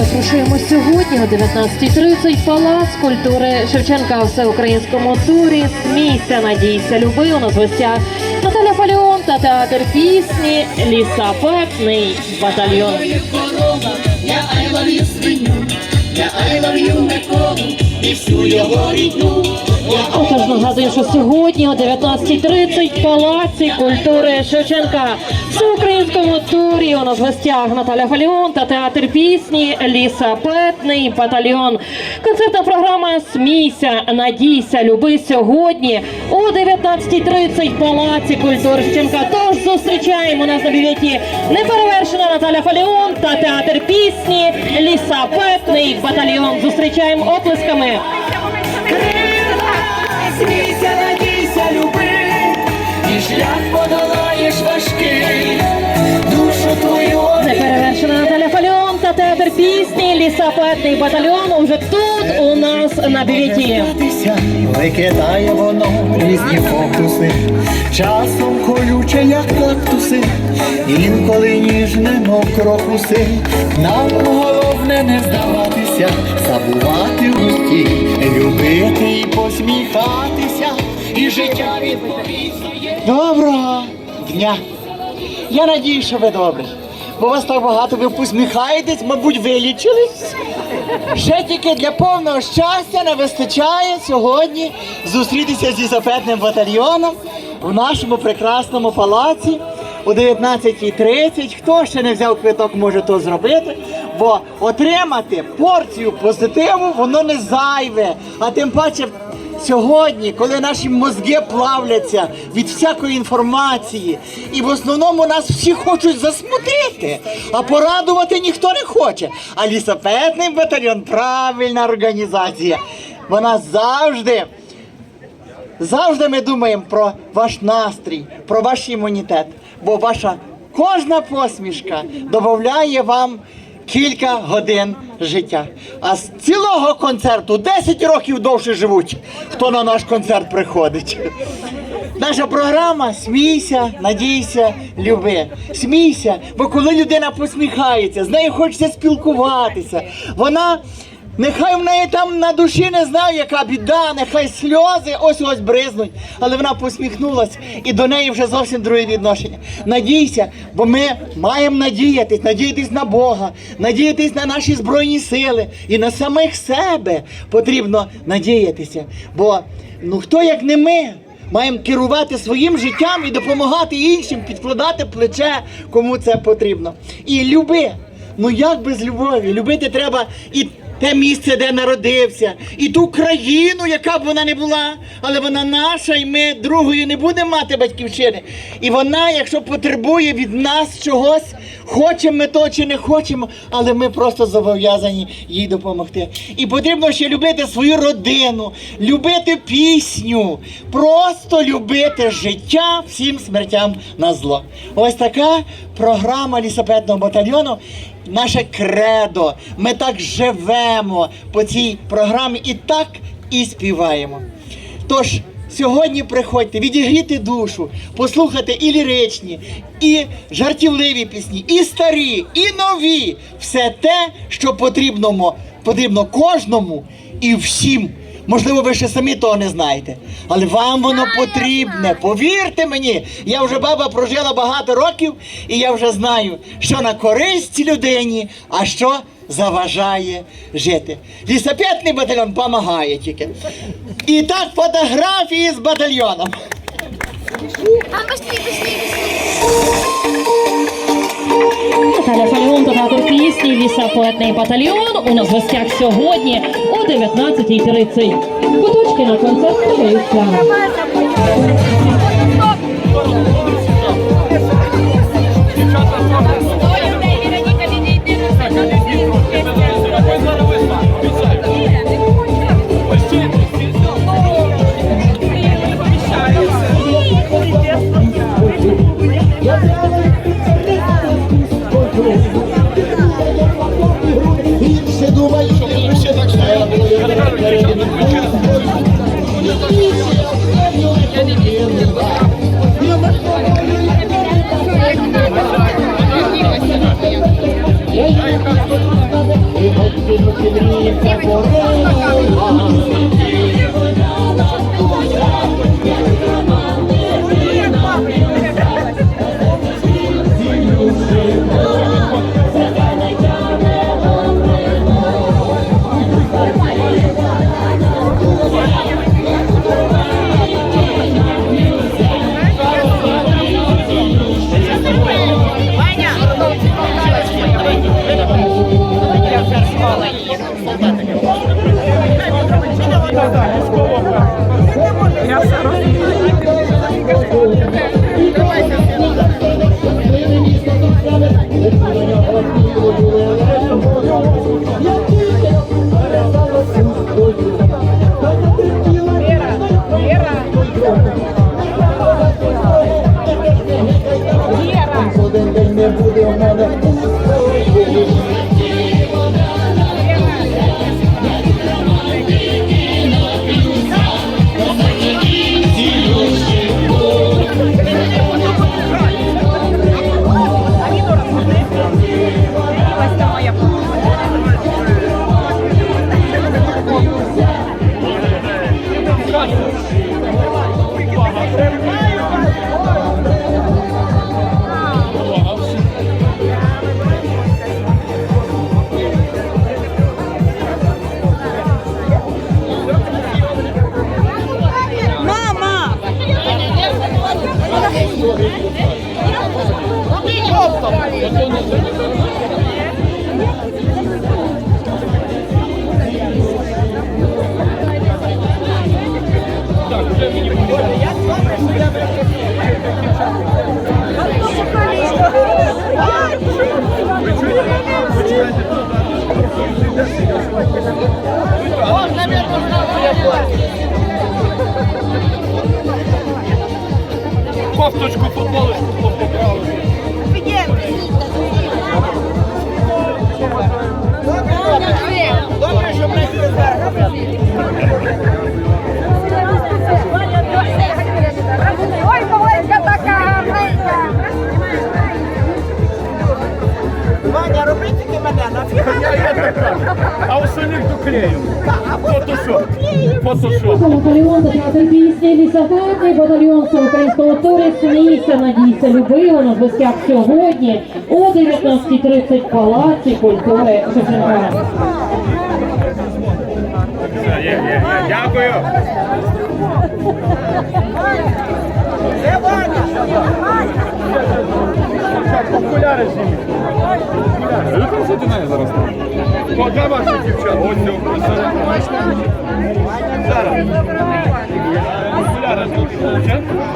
Запрошуємо сьогодні о 19.30 Палац культури Шевченка у всеукраїнському турі. Смійся, надійся, люби. У нас в гостях Наталя Фаліон та театр пісні Лісапетний батальйон. Я I свиню, я I love you і Отож нагадую, що сьогодні о 19.30 в Палаці культури Шевченка в всеукраїнському турі у нас в гостях Наталя Фаліон та театр пісні Лісапетний батальйон. Концертна програма Смійся, надійся, люби сьогодні о 19.30 в Палаці культури Шевченка. Тож зустрічаємо нас на бюветі неперевершена Наталя Фаліон та театр пісні Лісапетний батальйон. Зустрічаємо оплесками. Смійся, надійся, люби, і шлях подолаєш важкий, душу твою Неперевершена Наталя Фальон та театр пісні Лісапетний батальйон уже тут у нас на бюветі. Викидає воно різні фокуси, часом колюче, як кактуси, інколи ніжне, мов крокуси. Нам головне не здаватися, забувати усі, любити і посміхатися, і життя відповідь. Доброго дня! Я надію, що ви добре. Бо вас так багато, ви посміхаєтесь, мабуть, вилічились. Ще тільки для повного щастя не вистачає сьогодні зустрітися зі запетним батальйоном в нашому прекрасному палаці о 19.30. Хто ще не взяв квиток, може то зробити, бо отримати порцію позитиву воно не зайве, а тим паче. Сьогодні, коли наші мозги плавляться від всякої інформації, і в основному нас всі хочуть засмутити, а порадувати ніхто не хоче. А лісопетний батальйон правильна організація. Вона завжди, завжди ми думаємо про ваш настрій, про ваш імунітет. Бо ваша кожна посмішка додає вам кілька годин життя. А з цілого концерту 10 років довше живуть, хто на наш концерт приходить. Наша програма Смійся, надійся, люби. Смійся, бо коли людина посміхається, з нею хочеться спілкуватися. Вона. Нехай в неї там на душі не знаю, яка біда, нехай сльози ось ось бризнуть, але вона посміхнулась і до неї вже зовсім друге відношення. Надійся, бо ми маємо надіятись, надіятись на Бога, надіятись на наші збройні сили і на самих себе потрібно надіятися. Бо ну хто як не ми? Маємо керувати своїм життям і допомагати іншим, підкладати плече, кому це потрібно. І люби. Ну як без любові? Любити треба і те місце, де народився, і ту країну, яка б вона не була, але вона наша, і ми другою не будемо мати батьківщини. І вона, якщо потребує від нас чогось, хочемо ми то чи не хочемо, але ми просто зобов'язані їй допомогти. І потрібно ще любити свою родину, любити пісню, просто любити життя всім смертям на зло. Ось така програма лісопедного батальйону. Наше кредо. Ми так живемо по цій програмі і так і співаємо. Тож сьогодні приходьте, відігріти душу, послухати і ліричні, і жартівливі пісні, і старі, і нові. Все те, що потрібно, потрібно кожному і всім. Можливо, ви ще самі того не знаєте, але вам воно потрібне. Повірте мені, я вже баба прожила багато років, і я вже знаю, що на користь людині, а що заважає жити. Лісопетний батальйон допомагає тільки. І так фотографії з батальйоном. А пошли, пошли, пошли. Наталя Фаліон та автор пісні Лісапоетний батальйон. У нас в гостях сьогодні о 19.30. Куточки на концерт Thank you. E é a Sarah Кофточку, футболочку поправили. Батальйон всеукраїнського турі Смійся, надійся, люби у нас гостях сьогодні о 19.30 в Палаці культури Шевченка. Дякую. Зараз. Окуляри знімі.